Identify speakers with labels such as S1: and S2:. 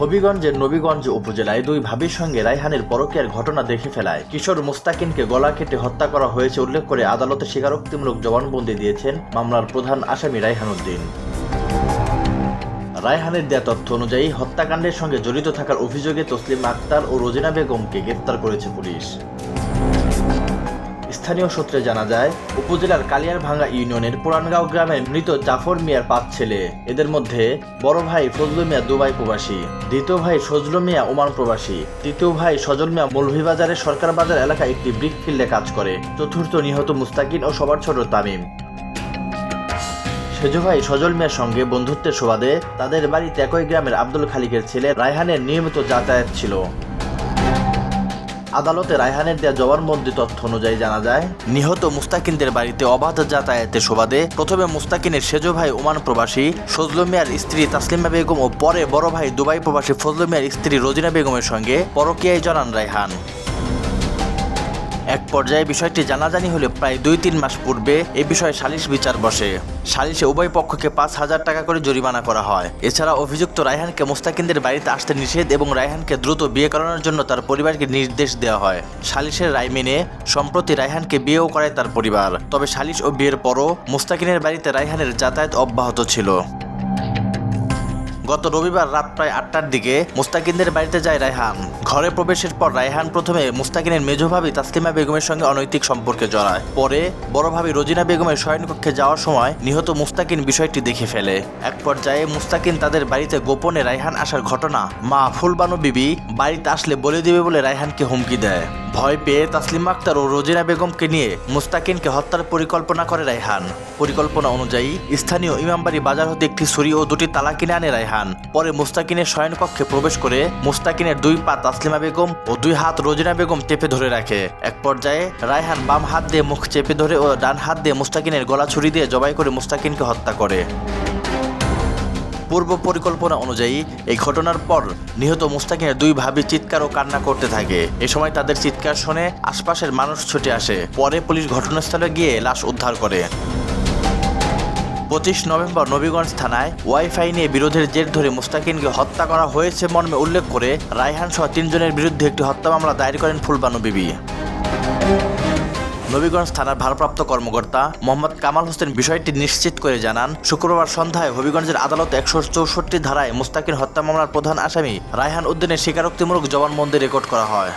S1: হবিগঞ্জের নবীগঞ্জ উপজেলায় দুই ভাবির সঙ্গে রায়হানের পরকীয়ার ঘটনা দেখে ফেলায়। কিশোর মুস্তাকিনকে গলা কেটে হত্যা করা হয়েছে উল্লেখ করে আদালতে স্বীকারোক্তিমূলক জবানবন্দি দিয়েছেন মামলার প্রধান আসামি রায়হান উদ্দিন রায়হানের দেয়া তথ্য অনুযায়ী হত্যাকাণ্ডের সঙ্গে জড়িত থাকার অভিযোগে তসলিম আক্তার ও রোজিনা বেগমকে গ্রেপ্তার করেছে পুলিশ। স্থানীয় সূত্রে জানা যায়, উপজেলার কালিয়ারভাঙ্গা ইউনিয়নের পুরানগাঁও গ্রামের মৃত জাফর মিয়ার পাঁচ ছেলে। এদের মধ্যে বড় ভাই ফজলু মিয়া দুবাই প্রবাসী, দ্বিতীয় ভাই সজলু মিয়া ওমান প্রবাসী, তৃতীয় ভাই সজল মিয়া মৌলভীবাজারের সরকার বাজার এলাকায় একটি ব্রিক ফিল্ডে কাজ করে, চতুর্থ নিহত মুস্তাকিন ও সবার ছোট তামিম। সেজু ভাই সজল মিয়ার সঙ্গে বন্ধুত্বের সুবাদে তাদের বাড়িতে একই গ্রামের আব্দুল খালিকের ছেলে রায়হানের নিয়মিত যাতায়াত ছিল। আদালতে রায়হানের দেয়া জবানবন্দি তথ্য অনুযায়ী জানা যায়, নিহত মুস্তাকিনদের বাড়িতে অবাধ যাতায়াতের সুবাদে প্রথমে মুস্তাকিনের সেজ ভাই ওমান প্রবাসী ফজল মিয়ার স্ত্রী তাসলিমা বেগম ও পরে বড় ভাই দুবাই প্রবাসী ফজল মিয়ার স্ত্রী রোজিনা বেগমের সঙ্গে পরকীয়ায় জানান রায়হান। এক পর্যায়ে বিষয়টি জানাজানি হলে প্রায় দুই তিন মাস পূর্বে এ বিষয়ে সালিশ বিচার বসে। সালিশে উভয় পক্ষকে পাঁচ হাজার টাকা করে জরিমানা করা হয়। এছাড়া অভিযুক্ত রায়হানকে মুস্তাকিনদের বাড়িতে আসতে নিষেধ এবং রায়হানকে দ্রুত বিয়ে করানোর জন্য তার পরিবারকে নির্দেশ দেওয়া হয়। সালিশের রায় মেনে সম্প্রতি রায়হানকে বিয়েও করায় তার পরিবার। তবে সালিশ ও বিয়ের পরও মুস্তাকিনের বাড়িতে রায়হানের যাতায়াত অব্যাহত ছিল। গত রবিবার রাত প্রায় আটটার দিকে মুস্তাকিনদের বাড়িতে যায় রায়হান। ঘরে প্রবেশের পর রায়হান প্রথমে মুস্তাকিনের মেজো ভাবি তাসলিমা বেগমের সঙ্গে অনৈতিক সম্পর্কে জড়ায়। পরে বড় ভাবি রোজিনা বেগমের শয়নকক্ষে যাওয়ার সময় নিহত মুস্তাকিন বিষয়টি দেখে ফেলে। এক পর্যায়ে মুস্তাকিন তাদের বাড়িতে গোপনে রায়হান আসার ঘটনা, মা ফুলবানু বিবি, বাড়িতে আসলে বলে দিবে বলে রায়হানকে হুমকি দেয়। ভয় পেয়ে তাসলিমা আক্তার ও রোজিনা বেগমকে নিয়ে মুস্তাকিনকে হত্যার পরিকল্পনা করে রায়হান। পরিকল্পনা অনুযায়ী স্থানীয় ইমামবাড়ি বাজার হতে একটি ছুরি ও দুটি তালা কিনে আনে রায়হান। পরে মুস্তাকিনের শয়নকক্ষে প্রবেশ করে মুস্তাকিনের দুই পা তাসলিমা বেগম ও দুই হাত রোজিনা বেগম চেপে ধরে রাখে। এক পর্যায়ে রায়হান বাম হাত দিয়ে মুখ চেপে ধরে ও ডান হাত দিয়ে মুস্তাকিনের গলা ছুরি দিয়ে জবাই করে মুস্তাকিনকে হত্যা করে। পূর্ব পরিকল্পনা অনুযায়ী এই ঘটনার পর নিহত মুস্তাকিনের দুই ভাবি চিৎকার ও কান্না করতে থাকে। এ সময় তাদের চিৎকার শুনে আশপাশের মানুষ ছুটে আসে। পরে পুলিশ ঘটনাস্থলে গিয়ে লাশ উদ্ধার করে। পঁচিশ নভেম্বর নবীগঞ্জ থানায় ওয়াইফাই নিয়ে বিরোধের জের ধরে মুস্তাকিনকে হত্যা করা হয়েছে মর্মে উল্লেখ করে রায়হান সহ তিনজনের বিরুদ্ধে একটি হত্যা মামলা দায়ের করেন ফুলবানু বিবি। নবীগঞ্জ থানার ভারপ্রাপ্ত কর্মকর্তা মোহাম্মদ কামাল হোসেন বিষয়টি নিশ্চিত করে জানান, শুক্রবার সন্ধ্যায় হবিগঞ্জের আদালত একশো চৌষট্টি ধারায় মুস্তাকির হত্যা মামলার প্রধান আসামি রায়হান উদ্দিনের স্বীকারোক্তিমূলক জবানবন্দি রেকর্ড করা হয়।